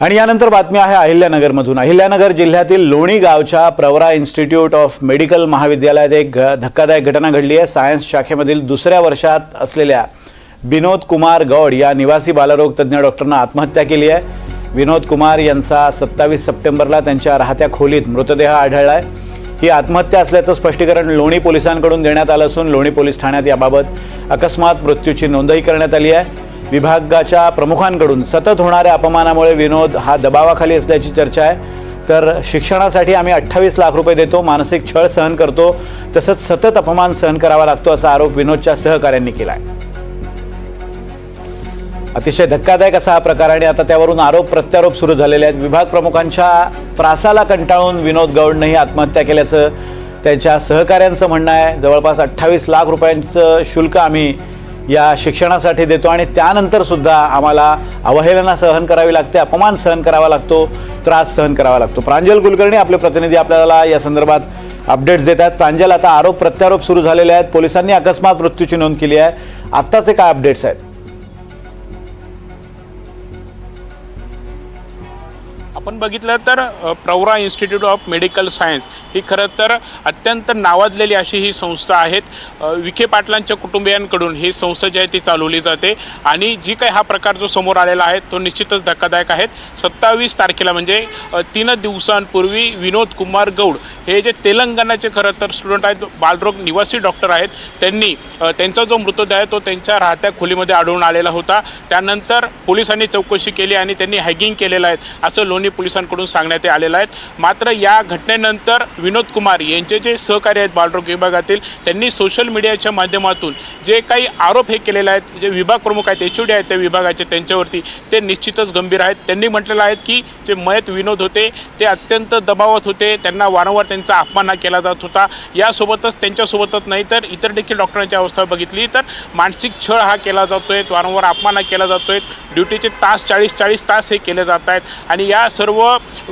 आणि यानंतर बातमी आहे अहिल्यानगरमधून. अहिल्यानगर जिल्ह्यातील लोणी गावच्या प्रवरा इन्स्टिट्यूट ऑफ मेडिकल महाविद्यालयात एक धक्कादायक घटना घडली आहे. सायन्स शाखेमधील दुसऱ्या वर्षात असलेल्या विनोद कुमार गौड या निवासी बालरोग तज्ज्ञ डॉक्टरनं आत्महत्या केली आहे. विनोद कुमार यांचा सत्तावीस सप्टेंबरला त्यांच्या राहत्या खोलीत मृतदेह आढळला आहे. ही आत्महत्या असल्याचं स्पष्टीकरण लोणी पोलिसांकडून देण्यात आलं असून लोणी पोलीस ठाण्यात याबाबत अकस्मात मृत्यूची नोंदही करण्यात आली आहे. विभागाच्या प्रमुखांकडून सतत होणाऱ्या अपमानामुळे विनोद हा दबावाखाली असल्याची चर्चा आहे. तर शिक्षणासाठी आम्ही अठ्ठावीस लाख रुपये देतो मानसिक छळ सहन करतो तसंच सतत अपमान सहन करावा लागतो असा आरोप विनोदच्या सहकाऱ्यांनी केला आहे अतिशय धक्कादायक असा हा प्रकार आणि आता त्यावरून आरोप प्रत्यारोप सुरू झालेले आहेत. विभाग प्रमुखांच्या त्रासाला कंटाळून विनोद गौडनंही आत्महत्या केल्याचं त्यांच्या सहकाऱ्यांचं म्हणणं आहे. जवळपास अठ्ठावीस लाख रुपयांचं शुल्क आम्ही या शिक्षणासाठी देतो आणि त्यानंतर सुद्धा आम्हाला अवहेलना सहन करावी लागते अपमान सहन करावा लागतो त्रास सहन करावा लागतो. प्रांजल कुलकर्णी आपले प्रतिनिधी आपल्याला या संदर्भात अपडेट्स देत आहेत प्रांजल आता आरोप प्रत्यारोप सुरू झालेले आहेत. पोलिसांनी अकस्मात मृत्यूची नोंद केली आहे. आत्ताचे काय अपडेट्स आहेत? आपण बघितलं तर Pravara institute of medical science ही खरं तर अत्यंत नावाजलेली अशी ही संस्था आहेत. विखे पाटलांच्या कुटुंबियांकडून ही संस्था जी आहे ती चालवली जाते आणि जी काही हा प्रकार जो समोर आलेला आहे तो निश्चितच धक्कादायक आहे सत्तावीस तारखेला म्हणजे तीन दिवसांपूर्वी विनोद कुमार गौड हे जे तेलंगणाचे खरं तर स्टुडंट आहेत बालरोग निवासी डॉक्टर आहेत त्यांनी त्यांचा जो मृतदेह आहे तो त्यांच्या राहत्या खोलीमध्ये आढळून आलेला होता. त्यानंतर पोलिसांनी चौकशी केली आणि त्यांनी हॅगिंग केलेलं आहे. असं लोणी दोन्ही पोलिसांकडून सांगण्यात आलेलं आहे. मात्र या घटनेनंतर विनोद कुमार यांचे जे सहकारी आहेत बालरोग विभागातील त्यांनी सोशल मीडियाच्या माध्यमातून जे काही आरोप हे केलेले आहेत जे विभाग प्रमुख आहेत एच आहेत त्या विभागाचे त्यांच्यावरती ते निश्चितच गंभीर आहेत. त्यांनी म्हटलेलं आहे की जे मयत विनोद होते ते अत्यंत दबावात होते त्यांना वारंवार त्यांचा अपमान हा केला जात होता. यासोबतच त्यांच्यासोबतच नाही तर इतर देखील डॉक्टरांची अवस्था बघितली तर मानसिक छळ हा केला जातोय वारंवार अपमान हा केला जातोय. ड्युटीचे तास चाळीस चाळीस तास हे केले जात आहेत. आणि या सर्व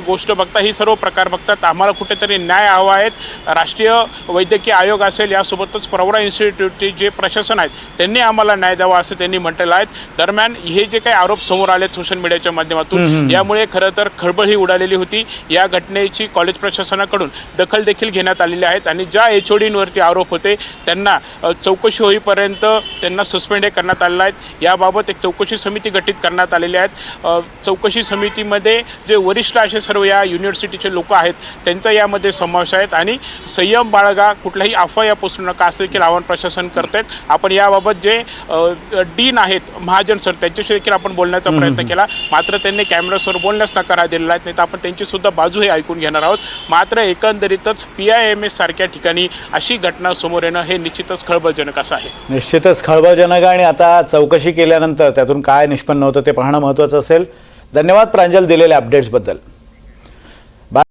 गोष्ट बघता ही सर्व प्रकार बघतात. आम्हाला कुठेतरी न्याय हवा आहेत राष्ट्रीय वैद्यकीय आयोग असेल यासोबतच प्रवरा इन्स्टिट्यूटचे जे प्रशासन आहेत त्यांनी आम्हाला न्याय द्यावा असं त्यांनी म्हटलेलं आहे. दरम्यान हे जे काही आरोप समोर आलेत सोशल मीडियाच्या माध्यमातून यामुळे खरं तर खळबळ ही उडालेली होती. या घटनेची कॉलेज प्रशासनाकडून दखल देखील घेण्यात आलेली आहेत आणि ज्या एच ओडींवरती आरोप होते त्यांना चौकशी होईपर्यंत त्यांना सस्पेंड हे करण्यात आलेलं आहे. याबाबत एक चौकशी समिती गठीत करण्यात आलेली आहेत चौकशी समितीमध्ये जे वरिष्ठ असे सर्व या युनिव्हर्सिटीचे लोक आहेत त्यांचा यामध्ये समावेश आहेत आणि संयम बाळगा कुठलाही अफवा या पसरू नका. असं देखील आवाहन प्रशासन करतात आपण याबाबत जे डीन आहेत महाजन सर त्यांच्याशी देखील आपण बोलण्याचा प्रयत्न केला. मात्र त्यांनी कॅमेरासमोर बोलण्यास नकार दिलेला आहे नाही तर आपण त्यांची सुद्धा बाजू हे ऐकून घेणार आहोत. मात्र एकंदरीतच पी आय एम एस सारख्या ठिकाणी अशी घटना समोर येणं हे निश्चितच खळबळजनक असं आहे. निश्चितच खळबळजनक आणि आता चौकशी केल्यानंतर त्यातून काय निष्पन्न होतं ते पाहणं महत्त्वाचं असेल. धन्यवाद प्रांजल दिलेल्या अपडेट्सबद्दल